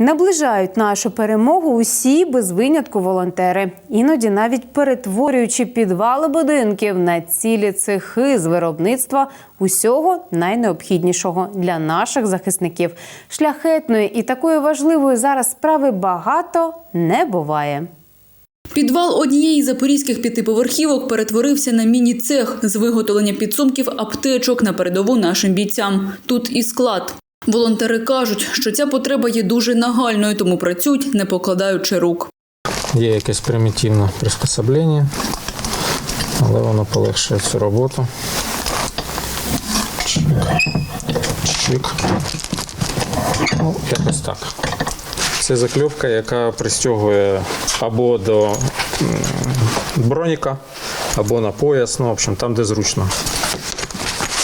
Наближають нашу перемогу усі без винятку волонтери, іноді навіть перетворюючи підвали будинків на цілі цехи з виробництва усього найнеобхіднішого для наших захисників. Шляхетної і такої важливої зараз справи багато не буває. Підвал однієї запорізьких п'ятиповерхівок перетворився на міні-цех з виготовлення підсумків аптечок на передову нашим бійцям. Тут і склад. Волонтери кажуть, що ця потреба є дуже нагальною, тому працюють, не покладаючи рук. Є якесь примітивне приспособлення, але воно полегшує цю роботу. Чик. Чик. Ну, якось так. Це закльопка, яка пристягує або до броніка, або на пояс, ну, в общем, там, де зручно.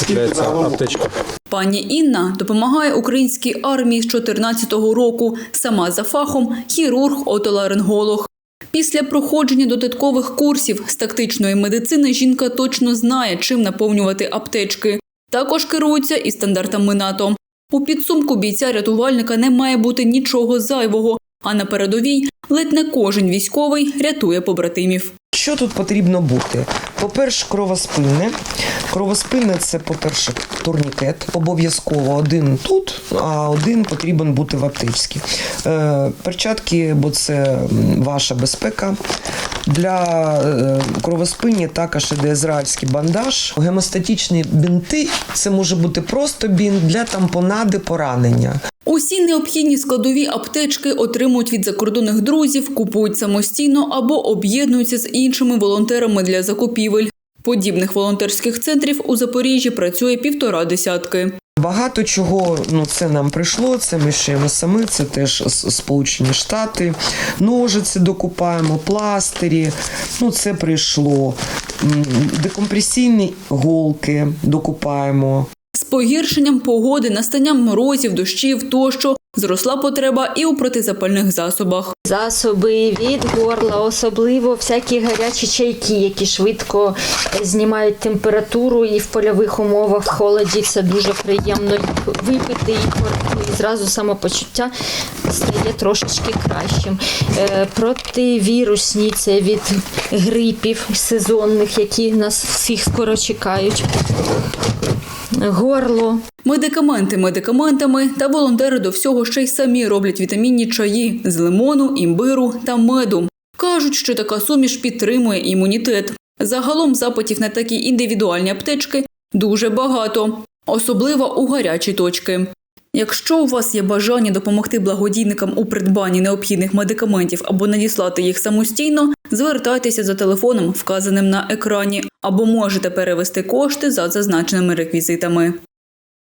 Цепляється аптечка. Пані Інна допомагає українській армії з 14-го року. Сама за фахом хірург отоларинголог. Після проходження додаткових курсів з тактичної медицини жінка точно знає, чим наповнювати аптечки. Також керується і стандартами НАТО. У підсумку бійця-рятувальника не має бути нічого зайвого, а на передовій ледь не кожен військовий рятує побратимів. Що тут потрібно бути? По-перше, кровоспинне. Кровоспинне це, по-перше, турнікет. Обов'язково один тут, а один потрібен бути в аптечці. Е, перчатки, бо це ваша безпека. Для е, кровоспиння також іде ізраїльський бандаж. Гемостатичні бінти це може бути просто бінт для тампонади поранення. Усі необхідні складові аптечки отримують від закордонних друзів, купують самостійно або об'єднуються з іншими волонтерами для закупівель. Подібних волонтерських центрів у Запоріжжі працює півтора десятки. Багато чого ну це нам прийшло. Це ми шиємо самі. Це теж Сполучені Штати. Ножиці докупаємо, пластирі. Ну це прийшло. Декомпресійні голки докупаємо. Погіршенням погоди, настанням морозів, дощів тощо зросла потреба і у протизапальних засобах. засоби від горла, особливо всякі гарячі чайки, які швидко е, знімають температуру і в польових умовах холоді це дуже приємно випити і зразу самопочуття стає трошечки кращим. Е, Противірусні це від грипів сезонних, які нас всіх скоро чекають. Горло. Медикаменти медикаментами та волонтери до всього ще й самі роблять вітамінні чаї з лимону, імбиру та меду. Кажуть, що така суміш підтримує імунітет. Загалом запитів на такі індивідуальні аптечки дуже багато, особливо у гарячі точки. Якщо у вас є бажання допомогти благодійникам у придбанні необхідних медикаментів або надіслати їх самостійно, звертайтеся за телефоном, вказаним на екрані, або можете перевести кошти за зазначеними реквізитами.